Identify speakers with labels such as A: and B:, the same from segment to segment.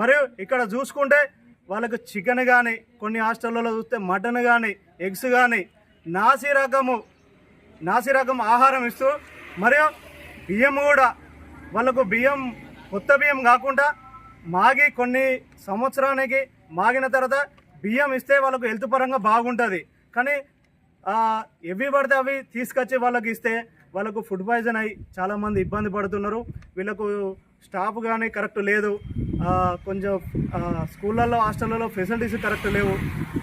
A: మరియు ఇక్కడ చూసుకుంటే వాళ్ళకు చికెన్ కానీ కొన్ని హాస్టళ్ళలో చూస్తే మటన్ కానీ ఎగ్స్ కానీ నాసి రకము నాసి రకం ఆహారం ఇస్తూ మరియు బియ్యం కూడా. వాళ్ళకు బియ్యం కొత్త బియ్యం కాకుండా మాగి కొన్ని సంవత్సరానికి మాగిన తర్వాత బియ్యం ఇస్తే వాళ్ళకు హెల్త్ పరంగా బాగుంటుంది. కానీ ఎవి పడితే అవి తీసుకొచ్చి వాళ్ళకి ఇస్తే వాళ్ళకు ఫుడ్ పాయిజన్ అయ్యి చాలామంది ఇబ్బంది పడుతున్నారు. వీళ్ళకు స్టాఫ్ కానీ కరెక్ట్ లేదు. కొంచెం స్కూళ్ళల్లో హాస్టళ్ళలో ఫెసిలిటీస్ కరెక్ట్ లేవు.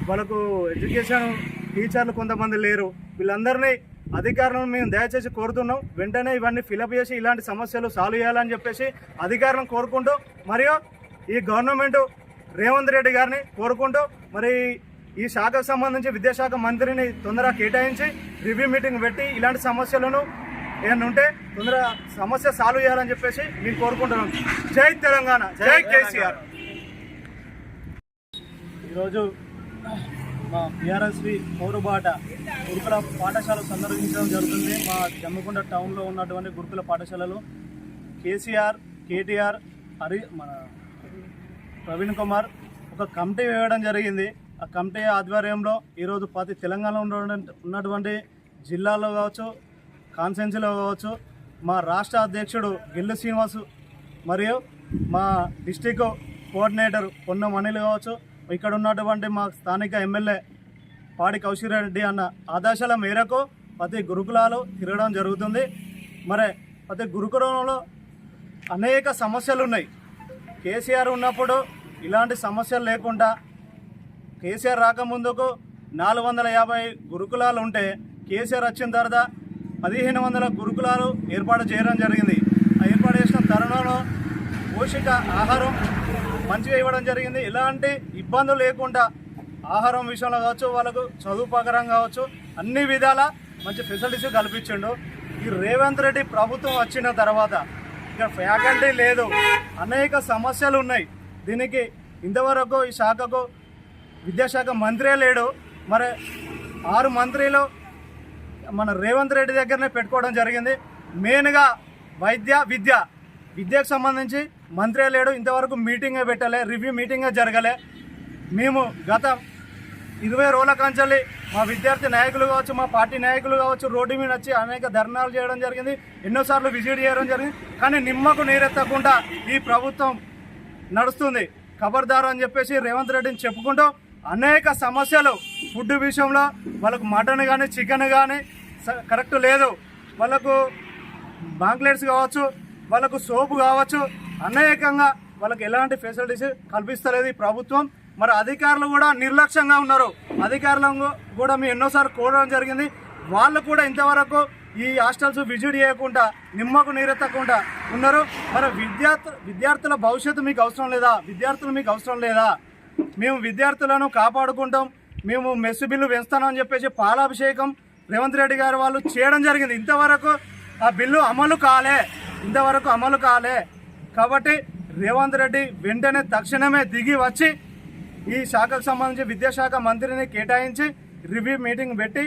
A: వాళ్ళకు ఎడ్యుకేషన్ టీచర్లు కొంతమంది లేరు. వీళ్ళందరినీ అధికారులను మేము దయచేసి కోరుతున్నాం. వెంటనే ఇవన్నీ ఫిలప్ చేసి ఇలాంటి సమస్యలు సాల్వ్ చేయాలని చెప్పేసి అధికారులను కోరుకుంటూ మరియు ఈ గవర్నమెంట్ రేవంత్ రెడ్డి గారిని కోరుకుంటూ మరి ఈ శాఖకు సంబంధించి విద్యాశాఖ మంత్రిని తొందరగా కేటాయించి రివ్యూ మీటింగ్ పెట్టి ఇలాంటి సమస్యలను ఏమైనా ఉంటే తొందరగా సమస్య సాల్వ్ చేయాలని చెప్పేసి మేము కోరుకుంటున్నాం. జై తెలంగాణ జై కేసీఆర్. ఈరోజు మా బీఆర్ఎస్వి పౌరబాట గురుకుల పాఠశాల సందర్శించడం జరుగుతుంది. మా జమ్మకొండ టౌన్లో ఉన్నటువంటి గురుకుల పాఠశాలలు కేసీఆర్ కేటీఆర్ హరి మన ప్రవీణ్ కుమార్ ఒక కమిటీ వేయడం జరిగింది. ఆ కమిటీ ఆధ్వర్యంలో ఈరోజు ప్రతి తెలంగాణలో ఉన్న ఉన్నటువంటి జిల్లాలో కావచ్చు కాన్సెన్సీలో కావచ్చు మా రాష్ట్ర అధ్యక్షుడు గిల్లు శ్రీనివాసు మరియు మా డిస్టిక్ కోఆర్డినేటర్ పొన్న మణిలు కావచ్చు ఇక్కడ ఉన్నటువంటి మా స్థానిక ఎమ్మెల్యే పాడి కౌశిరెడ్డి అన్న ఆదేశాల మేరకు ప్రతి గురుకులాలు తిరగడం జరుగుతుంది. మరి ప్రతి గురుకులంలో అనేక సమస్యలు ఉన్నాయి. కేసీఆర్ ఉన్నప్పుడు ఇలాంటి సమస్యలు లేకుండా కేసీఆర్ రాకముందుకు నాలుగు వందల యాభై గురుకులాలు ఉంటే కేసీఆర్ వచ్చిన తర్వాత పదిహేను వందల గురుకులాలు ఏర్పాటు చేయడం జరిగింది. ఆ ఏర్పాటు చేసిన తరుణంలో పోషక ఆహారం మంచిగా ఇవ్వడం జరిగింది. ఎలాంటి ఇబ్బందులు లేకుండా ఆహారం విషయంలో కావచ్చు వాళ్ళకు చదువు కావచ్చు అన్ని విధాల మంచి ఫెసిలిటీస్ కల్పించిండు. ఈ రేవంత్ రెడ్డి ప్రభుత్వం వచ్చిన తర్వాత ఇక్కడ ఫ్యాకల్టీ లేదు. అనేక సమస్యలు ఉన్నాయి. దీనికి ఇంతవరకు ఈ శాఖకు విద్యాశాఖ మంత్రే లేడు. మరి ఆరు మంత్రిలో మన రేవంత్ రెడ్డి దగ్గరనే పెట్టుకోవడం జరిగింది. మెయిన్గా వైద్య విద్య. విద్యకు సంబంధించి మంత్రి లేడు. ఇంతవరకు మీటింగే పెట్టలే రివ్యూ మీటింగే జరగలే. మేము గత ఇరవై రోజుల కంచెల్లి మా విద్యార్థి నాయకులు కావచ్చు మా పార్టీ నాయకులు కావచ్చు రోడ్డు మీద వచ్చి అనేక ధర్నాలు చేయడం జరిగింది. ఎన్నోసార్లు విజిట్ చేయడం జరిగింది. కానీ నిమ్మకు నీరెత్తకుండా ఈ ప్రభుత్వం నడుస్తుంది. ఖబర్దారు అని చెప్పేసి రేవంత్ రెడ్డిని చెప్పుకుంటూ అనేక సమస్యలు ఫుడ్ విషయంలో వాళ్ళకు మటన్ కానీ చికెన్ కానీ కరెక్ట్ లేదు. వాళ్ళకు బాంక్లెట్స్ కావచ్చు వాళ్ళకు సోపు కావచ్చు అనేకంగా వాళ్ళకి ఎలాంటి ఫెసిలిటీస్ కల్పిస్తలేదు ఈ ప్రభుత్వం. మరి అధికారులు కూడా నిర్లక్ష్యంగా ఉన్నారు. అధికారులను కూడా మేము ఎన్నోసార్లు కోరడం జరిగింది. వాళ్ళు కూడా ఇంతవరకు ఈ హాస్టల్స్ విజిట్ చేయకుండా నిమ్మకు నీరెత్తకుండా ఉన్నారు. మరి విద్యార్థు విద్యార్థుల భవిష్యత్తు మీకు అవసరం లేదా? విద్యార్థులు మీకు అవసరం లేదా? మేము విద్యార్థులను కాపాడుకుంటాం. మేము మెస్సు బిల్లు పెంచుతామని చెప్పేసి పాలాభిషేకం రేవంత్ రెడ్డి గారు వాళ్ళు చేయడం జరిగింది. ఇంతవరకు ఆ బిల్లు అమలు కాలే. ఇంతవరకు అమలు కాలే. కాబట్టి రేవంత్ రెడ్డి వెంటనే తక్షణమే దిగి వచ్చి ఈ శాఖకు సంబంధించి విద్యాశాఖ మంత్రిని కేటాయించి రివ్యూ మీటింగ్ పెట్టి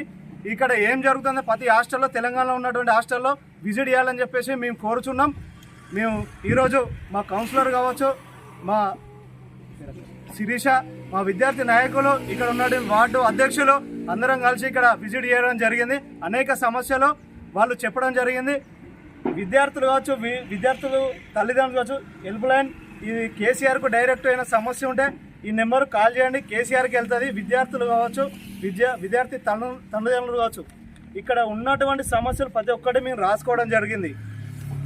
A: ఇక్కడ ఏం జరుగుతుందో ప్రతి హాస్టల్లో తెలంగాణలో ఉన్నటువంటి హాస్టల్లో విజిట్ చేయాలని చెప్పేసి మేము కోరుచున్నాం. మేము ఈరోజు మా కౌన్సిలర్ కావచ్చు మా శిరీష మా విద్యార్థి నాయకులు ఇక్కడ ఉన్నటువంటి వార్డు అధ్యక్షులు అందరం కలిసి ఇక్కడ విజిట్ చేయడం జరిగింది. అనేక సమస్యలు వాళ్ళు చెప్పడం జరిగింది. విద్యార్థులు కావచ్చు వి- విద్యార్థులు తల్లిదండ్రులు కావచ్చు హెల్ప్ లైన్ ఇది కేసీఆర్కు డైరెక్ట్ అయిన సమస్య ఉంటే ఈ నెంబర్ కాల్ చేయండి. కేసీఆర్కి వెళ్తుంది. విద్యార్థులు కావచ్చు విద్యా విద్యార్థి తల్లి తల్లిదండ్రులు కావచ్చు ఇక్కడ ఉన్నటువంటి సమస్యలు ప్రతి ఒక్కటి మేము రాసుకోవడం జరిగింది.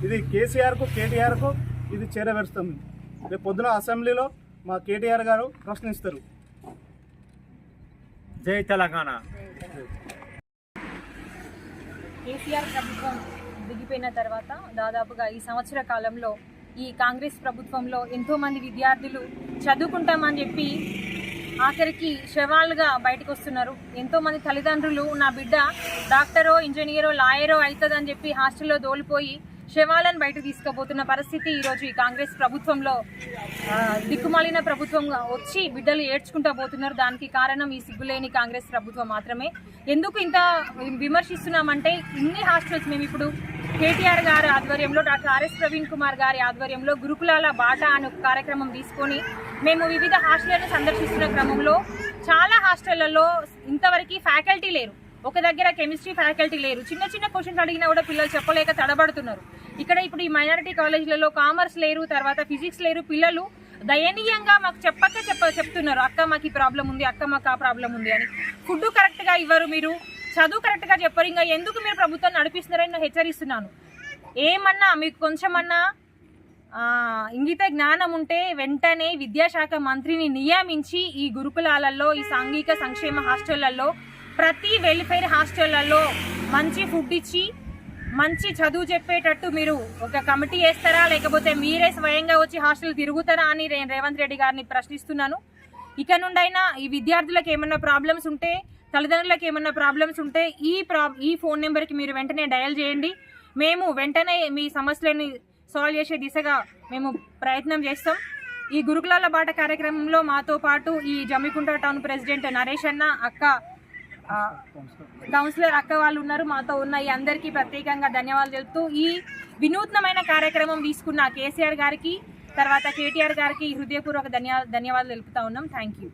A: ఇది కేసీఆర్కు కేటీఆర్కు ఇది చేరవేరుస్తుంది. రేపు పొద్దున అసెంబ్లీలో మా కేటీఆర్ గారు ప్రశ్నిస్తారు.
B: జై తెలంగాణ.
C: కేసీఆర్ ప్రభుత్వం దిగిపోయిన తర్వాత దాదాపుగా ఈ సంవత్సర కాలంలో ఈ కాంగ్రెస్ ప్రభుత్వంలో ఎంతోమంది విద్యార్థులు చదువుకుంటామని చెప్పి ఆఖరికి శవాలుగా బయటకు వస్తున్నారు. ఎంతోమంది తల్లిదండ్రులు నా బిడ్డ డాక్టరో ఇంజనీరో లాయరో అవుతుందని చెప్పి హాస్టల్లో దోలిపోయి శవాలను బయట తీసుకుపోతున్న పరిస్థితి ఈరోజు ఈ కాంగ్రెస్ ప్రభుత్వంలో దిక్కుమాలిన ప్రభుత్వం వచ్చి బిడ్డలు ఏడ్చుకుంటూ పోతున్నారు. దానికి కారణం ఈ సిగ్గులేని కాంగ్రెస్ ప్రభుత్వం మాత్రమే. ఎందుకు ఇంత విమర్శిస్తున్నామంటే ఇన్ని హాస్టల్స్ మేము ఇప్పుడు కేటీఆర్ గారి ఆధ్వర్యంలో డాక్టర్ ఆర్ఎస్ ప్రవీణ్ కుమార్ గారి ఆధ్వర్యంలో గురుకులాల బాట అనే ఒక కార్యక్రమం తీసుకొని మేము వివిధ హాస్టళ్ళను సందర్శిస్తున్న క్రమంలో చాలా హాస్టళ్ళలో ఇంతవరకు ఫ్యాకల్టీ లేరు. ఒక దగ్గర కెమిస్ట్రీ ఫ్యాకల్టీ లేరు. చిన్న చిన్న క్వశ్చన్స్ అడిగినా కూడా పిల్లలు చెప్పలేక తడబడుతున్నారు. ఇక్కడ ఇప్పుడు ఈ మైనారిటీ కాలేజీలలో కామర్స్ లేరు తర్వాత ఫిజిక్స్ లేరు పిల్లలు దయనీయంగా మాకు చెప్పక చెప్ప చెప్తున్నారు అక్క మాకు ఈ ప్రాబ్లం ఉంది అక్క మాకు ఆ ప్రాబ్లం ఉంది అని. ఫుడ్ కరెక్ట్గా ఇవ్వరు మీరు చదువు కరెక్ట్గా చెప్పరు ఇంకా ఎందుకు మీరు ప్రభుత్వం నడిపిస్తున్నారని నేను హెచ్చరిస్తున్నాను. ఏమన్నా మీకు కొంచెమన్నా ఇంగిత జ్ఞానం ఉంటే వెంటనే విద్యాశాఖ మంత్రిని నియమించి ఈ గురుకులాలలో ఈ సాంఘిక సంక్షేమ హాస్టళ్ళలో ప్రతి వెల్ఫేర్ హాస్టళ్ళలో మంచి ఫుడ్ ఇచ్చి మంచి చదువు చెప్పేటట్టు మీరు ఒక కమిటీ వేస్తారా? లేకపోతే మీరే స్వయంగా వచ్చి హాస్టల్ తిరుగుతారా అని నేను రేవంత్ రెడ్డి గారిని ప్రశ్నిస్తున్నాను. ఇక నుండైనా ఈ విద్యార్థులకు ఏమన్నా ప్రాబ్లమ్స్ ఉంటే తల్లిదండ్రులకు ఏమన్నా ప్రాబ్లమ్స్ ఉంటే ఈ ప్రా ఈ ఫోన్ నెంబర్కి మీరు వెంటనే డయల్ చేయండి. మేము వెంటనే మీ సమస్యలని సాల్వ్ చేసే దిశగా మేము ప్రయత్నం చేస్తాం. ఈ గురుకులాల బాట కార్యక్రమంలో మాతో పాటు ఈ జమ్మికుంట టౌన్ ప్రెసిడెంట్ నరేష్ అన్న అక్క కౌన్సిలర్ అక్క వాళ్ళు ఉన్నారు మాతో ఉన్న ఈ అందరికీ ప్రత్యేకంగా ధన్యవాదాలు తెలుపుతూ ఈ వినూత్నమైన కార్యక్రమం తీసుకున్న కేసీఆర్ గారికి తర్వాత కేటీఆర్ గారికి హృదయపూర్వక ధన్యవాదాలు ధన్యవాదాలు తెలుపుతా ఉన్నాం. Thank you